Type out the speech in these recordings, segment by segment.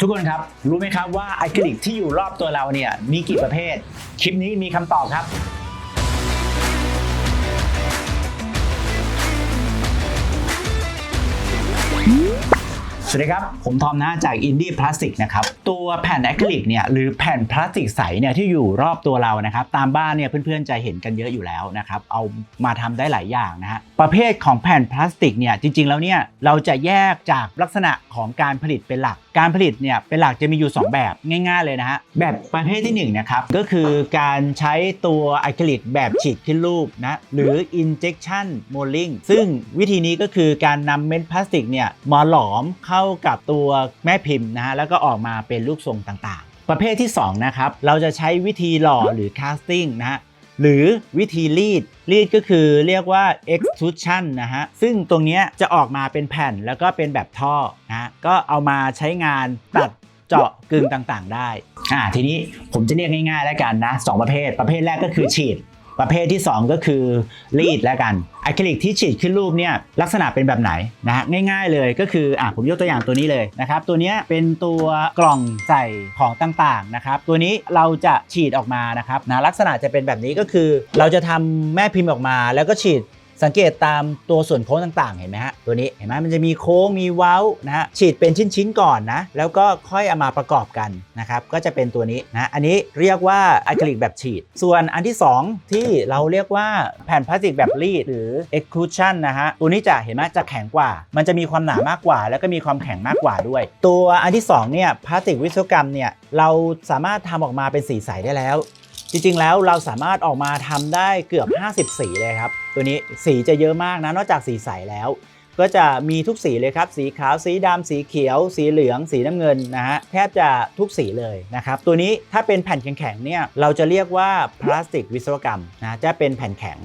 ทุกคนครับ รู้ไหมครับว่าอะคริลิกที่อยู่รอบตัวเราเนี่ยมีกี่ประเภท คลิปนี้มีคำตอบครับ สวัสดีครับ ผมทอมนะจากอินดี้พลาสติกนะครับ ตัวแผ่นอะคริลิกเนี่ยหรือแผ่นพลาสติกใสเนี่ยที่อยู่รอบตัวเรานะครับ ตามบ้านเนี่ยเพื่อนๆจะเห็นกันเยอะอยู่แล้วนะครับ เอามาทำได้หลายอย่างนะฮะ ประเภทของแผ่นพลาสติกเนี่ยจริงๆแล้วเนี่ยเราจะแยกจากลักษณะของการผลิตเป็นหลัก การผลิตเนี่ยเป็นหลักจะมีอยู่ 2 แบบง่าย ๆเลยนะฮะ แบบประเภทที่1นะครับก็คือการใช้ตัวอะคริลิกแบบฉีดขึ้นรูปนะหรือ injection molding ซึ่งวิธีนี้ก็คือการนำเม็ดพลาสติกเนี่ยมาหลอมเข้ากับตัวแม่พิมพ์นะฮะแล้วก็ออกมาเป็นรูปทรงต่างๆ ประเภทที่2นะครับเราจะใช้วิธีหล่อหรือ casting นะฮะหรือวิธีรีดรีดก็คือเรียกว่า extrusion นะฮะ ซึ่งตรงนี้จะออกมาเป็นแผ่นแล้วก็เป็นแบบท่อนะฮะก็เอามาใช้งานตัดเจาะกึ่งต่างๆ ได้ อ่าทีนี้ผมจะเรียกง่ายๆแล้วกันนะสองประเภท ประเภทแรกก็คือฉีด ประเภทที่ 2 ก็คือรีดแล้วกันอะคริลิกที่ฉีดขึ้นรูปเนี่ยลักษณะเป็นแบบไหนนะฮะง่าย ๆ เลยก็คืออะผมยกตัวอย่างตัวนี้เลยนะครับตัวนี้เป็นตัวกล่องใส่ของต่างๆนะครับตัวนี้เราจะฉีดออกมานะครับนะลักษณะจะเป็นแบบนี้ก็คือ เราจะทำแม่พิมพ์ออกมา แล้วก็ฉีด สังเกตตามตัวส่วนโค้งต่างๆ เห็นไหมฮะ ตัวนี้เห็นไหมมันจะมีโค้งมีเว้านะฮะฉีดเป็นชิ้นๆก่อนนะ แล้วก็ค่อยเอามาประกอบกันนะครับ ก็จะเป็นตัวนี้นะอันนี้เรียกว่าอะคริลิกแบบฉีด ส่วนอันที่ 2 ที่เราเรียกว่าแผ่นพลาสติกแบบรีดหรือ extrusion นะฮะตัวนี้จะเห็นไหมจะแข็งกว่า มันจะมีความหนามากกว่า แล้วก็มีความแข็งมากกว่าด้วย ตัวอันที่2เนี่ยพลาสติกวิศวกรรมเนี่ยเราสามารถทำออกมาเป็นสีใสได้แล้ว จริงๆแล้วเราสามารถออกมาทำได้เกือบ 50 สีเลยครับ ตัวนี้สีจะเยอะมากนะนอกจากสีใสแล้ว ก็จะมีทุกสีเลยครับ สีขาวสีดำสีเขียว สีเหลือง สีน้ำเงินนะฮะแทบจะทุกสีเลยนะครับ ตัวนี้ถ้าเป็นแผ่นแข็งๆเนี่ยเราจะเรียกว่าพลาสติกวิศวกรรมนะจะเป็นแผ่นแข็ง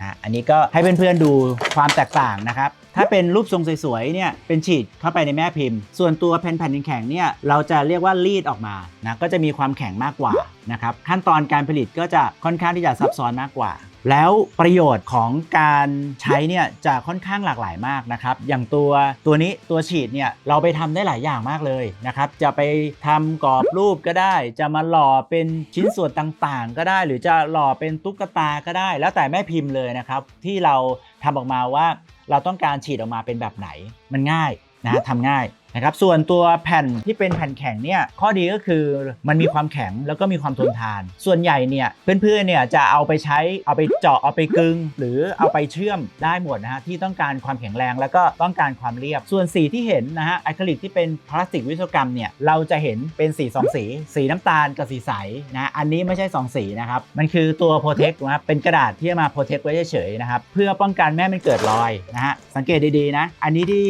นะอันนี้ก็ให้เพื่อนๆดูความแตกต่างนะครับ ถ้าเป็นรูปทรงสวยๆเนี่ยเป็นฉีดเข้าไปในแม่พิมพ์ ส่วนตัวแผ่นแผ่นแข็งเนี่ยเราจะเรียกว่ารีดออกมานะก็จะมีความแข็งมากกว่า นะครับขั้นตอนการผลิตก็จะค่อนข้างที่จะซับซ้อนมากกว่า แล้วประโยชน์ของการใช้เนี่ยจะค่อนข้างหลากหลายมากนะครับอย่างตัวตัวนี้ตัวฉีดเนี่ยเราไปทำได้หลายอย่างมากเลยนะครับจะไปทำกรอบรูปก็ได้ จะมาหล่อเป็นชิ้นส่วนต่างๆ ก็ได้ หรือจะหล่อเป็นตุ๊กตาก็ได้ แล้วแต่แม่พิมพ์เลยนะครับที่เราทำออกมาว่าเราต้องการฉีดออกมาเป็นแบบไหนมันง่าย นะทำง่ายนะครับส่วนตัวแผ่นที่เป็นแผ่นแข็งเนี่ยข้อดีก็คือมันมีความแข็งแล้วก็มีความทนทาน ส่วนใหญ่เนี่ยเพื่อนๆเนี่ยจะเอาไปใช้เอาไปเจาะเอาไปกึง หรือเอาไปเชื่อมได้หมดนะฮะที่ต้องการความแข็งแรงแล้วก็ต้องการความเรียบ ส่วนสีที่เห็นนะฮะอะคริลิกที่เป็นพลาสติกวิศวกรรมเนี่ยเราจะเห็นเป็นสีสองสี สีน้ำตาลกับสีใสนะอันนี้ไม่ใช่สองสีนะครับมันคือตัวโปรเทคนะครับเป็นกระดาษที่เอามาโปรเทคไว้เฉยๆนะครับเพื่อป้องกันไม่ให้มันเกิดรอยนะฮะสังเกตดีๆนะอันนี้ที่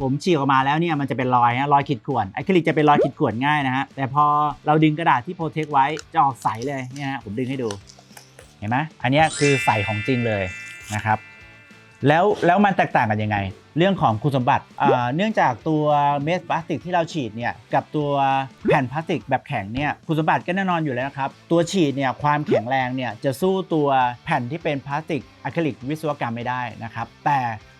ผมฉีกออกมาแล้วเนี่ยมันจะเป็นรอยฮะรอยขีดข่วนอะคริลิกจะเป็นรอยขีดข่วนง่ายนะฮะแต่พอเราดึงกระดาษที่โปรเทคไว้จะออกใสเลยเนี่ยฮะผมดึงให้ดู เห็นไหมอันนี้คือใสของจริงเลยนะครับแล้วแล้วมันแตกต่างกันยังไง เรื่องของคุณสมบัติ เนื่องจากตัวเม็ดพลาสติกที่เราฉีดเนี่ยกับตัวแผ่นพลาสติกแบบแข็งเนี่ยคุณสมบัติก็แน่นอนอยู่แล้วนะครับ ตัวฉีดเนี่ยความแข็งแรงเนี่ยจะสู้ตัวแผ่นที่เป็นพลาสติกอะคริลิกวิศวกรรมไม่ได้นะครับ แต่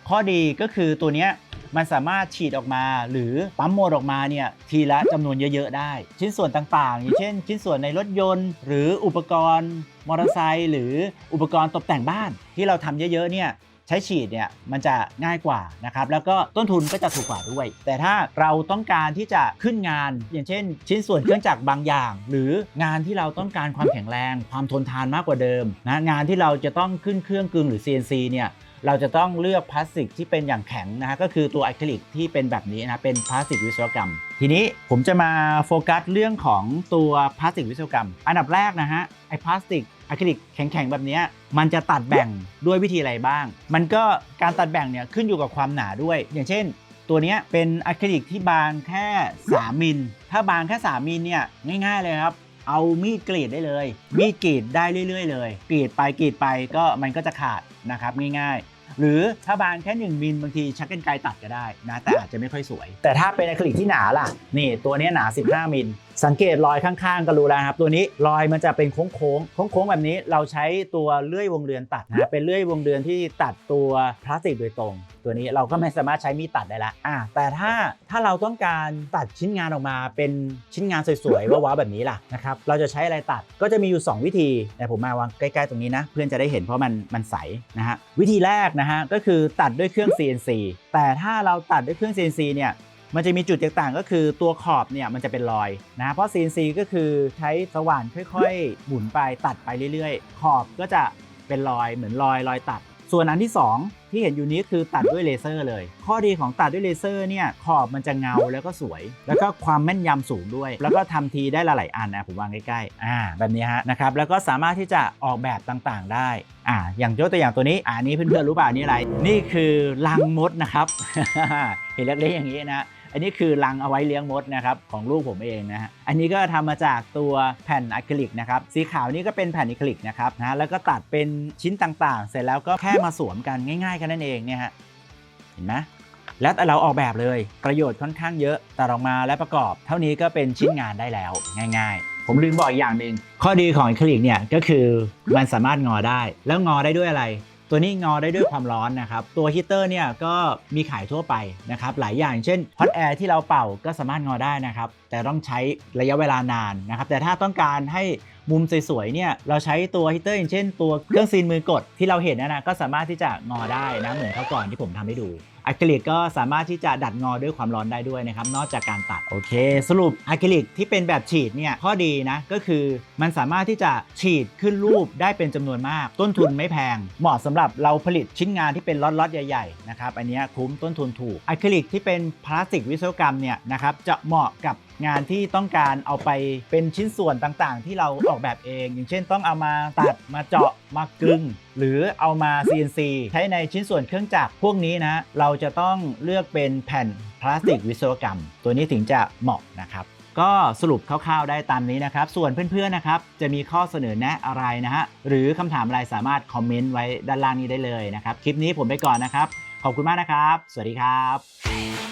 ข้อดีก็คือตัวเนี้ย มันสามารถฉีดออกมา หรือปั๊มโมดออกมาเนี่ยทีละจำนวนเยอะๆได้ ชิ้นส่วนต่างๆ อย่างเช่น ชิ้นส่วนในรถยนต์ หรืออุปกรณ์มอเตอร์ไซค์หรืออุปกรณ์ตกแต่งบ้าน ที่เราทำเยอะๆเนี่ยใช้ฉีดเนี่ยมันจะง่ายกว่านะครับแล้วก็ต้นทุนก็จะถูกกว่าด้วย แต่ถ้าเราต้องการที่จะขึ้นงาน อย่างเช่น ชิ้นส่วนเครื่องจักรบางอย่าง หรืองานที่เราต้องการความแข็งแรง ความทนทานมากกว่าเดิมนะงานที่เราจะต้องขึ้นเครื่องกึ่งหรือ CNC เนี่ย เราจะต้องเลือกพลาสติกที่เป็นอย่างแข็งนะฮะก็คือตัวอะคริลิกที่เป็นแบบนี้นะเป็นพลาสติกวิศวกรรม ทีนี้ผมจะมาโฟกัสเรื่องของตัวพลาสติกวิศวกรรม อันดับแรกนะฮะไอพลาสติกอะคริลิกแข็งๆแบบนี้มันจะตัดแบ่งด้วยวิธีอะไรบ้าง มันก็การตัดแบ่งเนี่ยขึ้นอยู่กับความหนาด้วย อย่างเช่น ตัวนี้เป็นอะคริลิกที่บางแค่ 3มิลถ้าบางแค่ 3มิลเนี่ยง่าย ๆเลยครับ เอามีดกรีดได้เลย มีดกรีดได้เรื่อย ๆ เลย กรีดไปกรีดไปก็มันก็จะขาดนะครับง่ายๆหรือถ้าบางแค่ 1มิลบางทีชักกันไกตัดก็ได้นะแต่อาจจะไม่ค่อยสวย แต่ถ้าเป็นอะคริลิกที่หนาล่ะนี่ตัวนี้หนา 15มิล สังเกตรอยข้างๆก็รู้แล้วนะครับ ตัวนี้รอยมันจะเป็นโค้งโค้งๆโค้งๆแบบนี้เราใช้ตัวเลื่อยวงเดือนตัดนะเป็นเลื่อยวงเดือนที่ตัดตัวพลาสติกโดยตรง ตัวนี้เราก็ไม่สามารถใช้มีดตัดได้ละอ่าแต่ถ้าถ้าเราต้องการตัดชิ้นงานออกมาเป็นชิ้นงานสวยๆว้าวๆแบบนี้ล่ะนะครับเราจะใช้อะไรตัดก็จะมีอยู่ 2 วิธีแต่ผมมาวางใกล้ๆตรงนี้นะ เพื่อนจะได้เห็นเพราะมันมันใสนะฮะวิธีแรกนะฮะก็คือตัดด้วยเครื่อง CNC แต่ถ้าเราตัดด้วยเครื่อง CNC เนี่ย มันจะมีจุดแตกต่างก็คือตัวขอบเนี่ยมันจะเป็นรอยนะเพราะ CNC ก็คือใช้สว่านค่อยๆ หมุนไปตัดไปเรื่อยๆ ขอบก็จะเป็นรอยเหมือนรอยรอยตัด ส่วนอันที่ 2 ที่เห็นอยู่นี้คือตัดด้วยเลเซอร์เลย ข้อดีของตัดด้วยเลเซอร์เนี่ยขอบมันจะเงาแล้วก็สวย แล้วก็ความแม่นยำสูงด้วย แล้วก็ทำทีได้หลายๆอันนะผมวางใกล้ๆอ่าแบบนี้ฮะนะครับแล้วก็สามารถที่จะออกแบบต่างๆได้อ่าอย่างยกตัวอย่างตัวนี้อ่านี้เพื่อนๆรู้เปล่านี่อะไร นี่คือลังมดนะครับเห็นเล็กๆอย่างนี้นะ อันนี้คือรังเอาไว้เลี้ยงมดนะครับของลูกผมเองนะฮะอันนี้ก็ทำมาจากตัวแผ่นอะคริลิกนะครับสีขาวนี่ก็เป็นแผ่นอะคริลิกนะครับนะแล้วก็ตัดเป็นชิ้นต่างๆ เสร็จแล้วก็แค่มาสวมกันง่ายๆกันนั่นเองเนี่ยฮะเห็นไหมแล้วแต่เราออกแบบเลยประโยชน์ค่อนข้างเยอะแตัดออกมาและประกอบ เท่านี้ก็เป็นชิ้นงานได้แล้วง่าย ๆ ผมลืมบอกอีกอย่างหนึ่งข้อดีของอะคริลิกเนี่ยก็คือมันสามารถงอได้แล้วงอได้ด้วยอะไร ตัวนี้งอได้ด้วยความร้อนนะครับ ตัวฮีเตอร์เนี่ยก็มีขายทั่วไปนะครับ หลายอย่างเช่นฮอตแอร์ที่เราเป่าก็สามารถงอได้นะครับ แต่ต้องใช้ระยะเวลานานนะครับ แต่ถ้าต้องการให้ มุมสวยๆเนี่ยเราใช้ตัวฮีเตอร์อย่างเช่น ตัวเครื่องซีนมือกดที่เราเห็นนะนะก็สามารถที่จะงอได้นะเหมือนเขาก่อนที่ผมทำให้ดูอะคริลิกก็สามารถที่จะดัดงอด้วยความร้อนได้ด้วยนะครับ นอกจากการตัดโอเค สรุปอะคริลิกที่เป็นแบบฉีดเนี่ยข้อดีนะก็คือมันสามารถที่จะฉีดขึ้นรูปได้เป็นจำนวนมาก ต้นทุนไม่แพง เหมาะสำหรับเราผลิตชิ้นงานที่เป็นล็อตๆใหญ่ๆนะครับอันนี้คุ้มต้นทุนถูกอะคริลิกที่เป็นพลาสติกวิศวกรรมเนี่ยนะครับจะเหมาะกับ งานที่ต้องการเอาไปเป็นชิ้นส่วนต่างๆ ที่เราออกแบบเอง อย่างเช่นต้องเอามาตัดมาเจาะมากึงหรือเอามา CNC ใช้ในชิ้นส่วนเครื่องจักรพวกนี้นะเราจะต้องเลือกเป็นแผ่นพลาสติกวิศวกรรม ตัวนี้ถึงจะเหมาะนะครับก็สรุปคร่าวๆได้ตามนี้นะครับ ส่วนเพื่อนๆนะครับ จะมีข้อเสนอแนะอะไรนะฮะ หรือคำถามอะไรสามารถคอมเมนต์ไว้ด้านล่างนี้ได้เลยนะครับ คลิปนี้ผมไปก่อนนะครับ ขอบคุณมากนะครับ สวัสดีครับ